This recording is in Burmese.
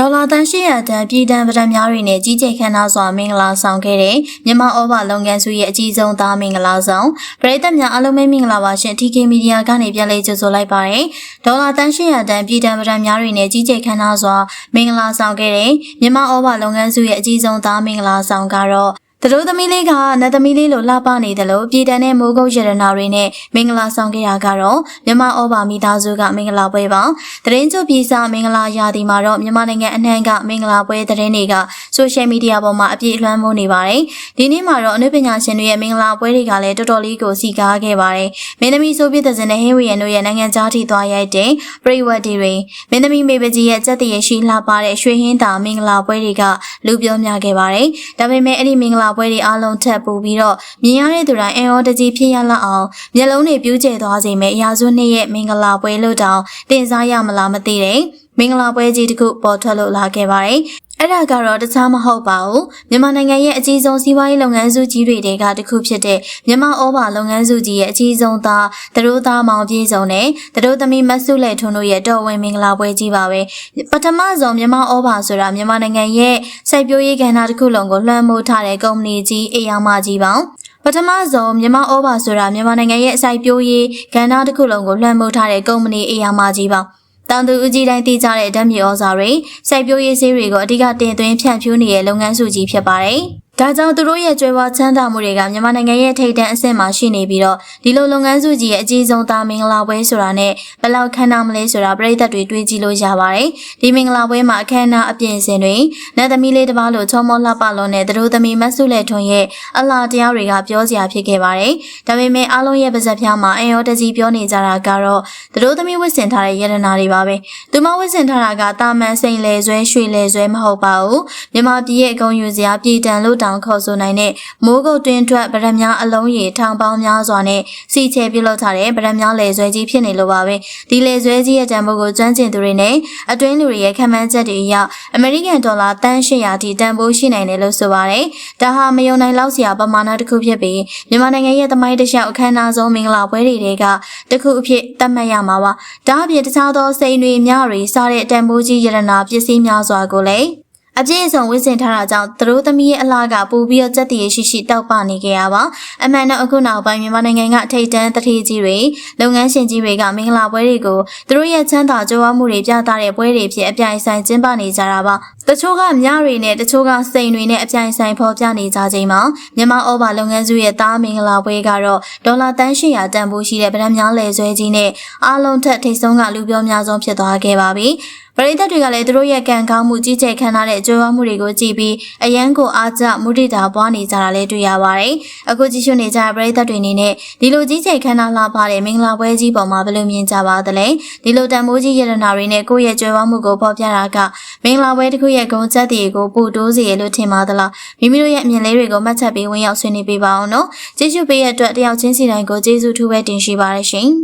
ဒေါ်လာတန်800တန်ပြည်တံပဒံများတွေနဲ့ကြီးကျယ်ခမ်းနားစွာမင်္ဂလာဆောင်ခဲ့တဲ့မြန်မာဩဘာလုပ်ငန်းစုရဲ့အကြီးဆုံးသားမင်္ဂလာဆောင်ပရိသတ်များအားလုံးပဲမင်္ဂလာပါရှင် TK Media ကနေပြန်လည်ကြိုဆိုလိုက်ပါတယ်ဒေါ်လာတန်800တန်ပြည်တံပဒံများတွေနဲ့ကြီးကျယ်ခမ်းနားစွာမင်္ဂလာဆောင်ခဲ့တဲ့မြန်မာဩဘာလုပ်ငန်းစုရဲ့အကြီးဆုံးသားမင်္ဂလာဆောင်ကတော့ သူတို့သမီးလေးကနတ်သမီးလေးလိုလှပနေတယ်လို့ပြည်တန်တဲ့မိုးကုတ်ရတနာတွေနဲ့မင်္ဂလာဆောင်ခဲ့တာကတော့မြန်မာဩဘာမိသားစုကမင်္ဂလာပွဲပါတရင်ကျုပ်ပြည်စာမင်္ဂလာရာသီမှာတော့မြန်မာနိုင်ငံအနှံ့ကမင်္ဂလာပွဲသတင်းတွေကဆိုရှယ်မီဒီယာပေါ်မှာအပြည့်အလွှမ်းမိုးနေပါတယ်ဒီနေ့မှာတော့အနုပညာရှင်တွေရဲ့မင်္ဂလာပွဲတွေကလည်းတော်တော်လေးကိုစီကားခဲ့ပါတယ်မင်းသမီးဆိုပြတဲ့ဇင်နဲ့ဟင်းဝီယန်တို့ရဲ့နိုင်ငံခြားထိသွားရိုက်တဲ့ပရိဝတ်တွေတွေမင်းသမီးမေပကြီးရဲ့စက်တရရှိလှပတဲ့ရွှေဟင်းသာမင်္ဂလာပွဲတွေကလူပြောများခဲ့ပါတယ်ဒါပေမဲ့အဲ့ဒီမင်္ဂလာပွဲတွေအားလုံးထပ်ပူပြီးတော့မြင်ရတဲ့သူတိုင်းအင်အော်တကြီးဖြစ်ရလောက်အောင်မျက်လုံးတွေပြူးကျဲသွားစေမယ့်ရာဇဝနှစ်ရဲ့မင်္ဂလာပွဲလို့တောင်တင်စားရမလားမသိတဲ့မင်္ဂလာပွဲကြီးတစ်ခုပေါ်ထွက်လို့လာခဲ့ပါတယ် အဲ့ဒါကတော့တခြားမဟုတ်ပါဘူးမြန်မာနိုင်ငံရဲ့အကြီးဆုံးစီးပွားရေးလုပ်ငန်းစုကြီးတွေတဲကတစ်ခုဖြစ်တဲ့မြန်မာဩဘာလုပ်ငန်းစုကြီးရဲ့အကြီးဆုံးသားတရိုးသားမောင်ပြေဆုံးနဲ့တရိုးသမီးမဆုလက်ထွန်းတို့ရဲ့တော်ဝင်မင်္ဂလာပွဲကြီးပါပဲပထမဆုံးမြန်မာဩဘာဆိုတာမြန်မာနိုင်ငံရဲ့စိုက်ပျိုးရေးကဏ္ဍတစ်ခုလုံးကိုလွှမ်းမိုးထားတဲ့ကုမ္ပဏီကြီးအေယာမကြီးပါပထမဆုံးမြန်မာဩဘာဆိုတာမြန်မာနိုင်ငံရဲ့အစိုက်ပျိုးရေးကဏ္ဍတစ်ခုလုံးကိုလွှမ်းမိုးထားတဲ့ကုမ္ပဏီအေယာမကြီးပါ တောင်သူဦးကြီးတိုင်းတည်ကြတဲ့ဓာတ်မြေဩဇာတွေစိုက်ပျိုးရေးဆေးတွေကိုအဓိကတင်သွင်းဖြန့်ဖြူးနေတဲ့လုပ်ငန်းစုကြီးဖြစ်ပါတယ်။ ဒါကြောင့်သူတို့ရဲ့ကြွယ်ဝချမ်းသာမှုတွေကမြန်မာနိုင်ငံရဲ့ထိပ်တန်းအဆင့်မှာရှိနေပြီးတော့ဒီလိုလုပ်ငန်းစုကြီးရဲ့အကြီးဆုံးသားမင်္ဂလာပွဲဆိုတာနဲ့ဘယ်လောက်ခမ်းနားမလဲဆိုတာပြည်သက်တွေတွေးကြည့်လို့ရပါတယ်။ဒီမင်္ဂလာပွဲမှာအခမ်းအနားအပြင်ဆင်တွေနတ်သမီးလေးတစ်ပါးလိုချောမောလှပလုံးနဲ့သူတို့သမီးမဆုလက်ထွန်းရဲ့အလားတရားတွေကပြောစရာဖြစ်ခဲ့ပါတယ်။ဒါပေမဲ့အားလုံးရဲ့ပါဇက်ဖျားမှာအင်ရောတကြီးပြောနေကြတာကတော့သူတို့သမီးဝစ်စင်ထားတဲ့ယရနာတွေပါပဲ။သူမဝစ်စင်ထားတာကတာမန်စိန်လေဆွဲရွှေလေဆွဲမဟုတ်ပါဘူး။မြန်မာပြည်ရဲ့အကုန်ယူစရာပြည်တန်လို့တောင်ခေါ်ဆိုနိုင်တဲ့မိုးကုတ်တွင်ထွက်ဗရမများအလုံးရည်ထောင်ပေါင်းများစွာနဲ့စီချဲပြုလုပ်ထားတဲ့ဗရမများလေဆွဲကြီးဖြစ်နေလို့ပါပဲဒီလေဆွဲကြီးရဲ့တန်ဖိုးကိုကျွမ်းကျင်သူတွေနဲ့အတွင်းလူတွေရဲ့ခံမှန်းချက်တွေအရအမေရိကန်ဒေါ်လာတန်း800ထိတန်ဖိုးရှိနိုင်တယ်လို့ဆိုပါတယ်ဒါဟာမယုံနိုင်လောက်စရာပမာဏတစ်ခုဖြစ်ပြီးမြန်မာနိုင်ငံရဲ့သမိုင်းတစ်လျှောက်အခမ်းအနားဆုံးမင်္ဂလာပွဲတွေကတစ်ခုအဖြစ်သတ်မှတ်ရမှာပါဒါအပြင်တခြားသောစိန်တွေမြတွေစားတဲ့တန်ဖိုးကြီးရတနာပစ္စည်းများစွာကိုလည်း အပြည့်အစုံဝစ်စင်ထားတာကြောင့်သူတို့သမီးရဲ့အလားကပိုပြီးတော့ကြက်တည်ရှိရှိတောက်ပနေကြရပါအမှန်တော့အခုနောက်ပိုင်းမြန်မာနိုင်ငံကထိတ်တန်းတတိကြီးတွေလုပ်ငန်းရှင်ကြီးတွေကမင်္ဂလာပွဲတွေကိုသူတို့ရဲ့ချမ်းသာကြွယ်ဝမှုတွေပြသတဲ့ပွဲတွေဖြစ်အပြိုင်ဆိုင်ကျင်းပနေကြတာပါ တချို့ကမြတွေနဲ့တချို့ကစိန်တွေနဲ့အပြိုင်ဆိုင်ဖော်ပြနေကြချိန်မှာမြန်မာဩဘာလုပ်ငန်းစုရဲ့တားမင်္ဂလာပွဲကတော့ဒေါ်လာတန်း800တန်ဖိုးရှိတဲ့ဗရမ်းများလည်ဆွဲကြီးနဲ့အားလုံးထက်ထိတ်ဆုံးကလူပြောများဆုံးဖြစ်သွားခဲ့ပါပြီပရိသတ်တွေကလည်းသူတို့ရဲ့ကံကောင်းမှုကြီးကျယ်ခံထားတဲ့ကြွယ်ဝမှုတွေကိုကြည့်ပြီးအယံကိုအားကျမုဒိတာပွားနေကြတာလည်းတွေ့ရပါတယ်။အခုကြည့်ရှုနေကြတဲ့ပရိသတ်တွေအနေနဲ့ဒီလိုကြီးကျယ်ခံထားလာပါတဲ့မင်္ဂလာပွဲကြီးပေါ်မှာဘယ်လိုမြင်ကြပါသလဲ။ဒီလိုတန်မိုးကြီးရတနာတွေနဲ့ကိုယ့်ရဲ့ကြွယ်ဝမှုကိုဖော်ပြတာကမင်္ဂလာပွဲတစ်ခုရဲ့ဂုဏ်ချက်တွေကိုပို့တိုးစေရလို့ထင်ပါသလား။မိမိတို့ရဲ့အမြင်လေးတွေကိုမှတ်ချက်ပြီးဝင်ရောက်ဆွေးနွေးပေးပါအောင်နော်။ကြည့်ရှုပေးရတဲ့အတွက်တယောက်ချင်းစီတိုင်းကိုကျေးဇူးထူးပဲတင်ရှိပါရရှင်။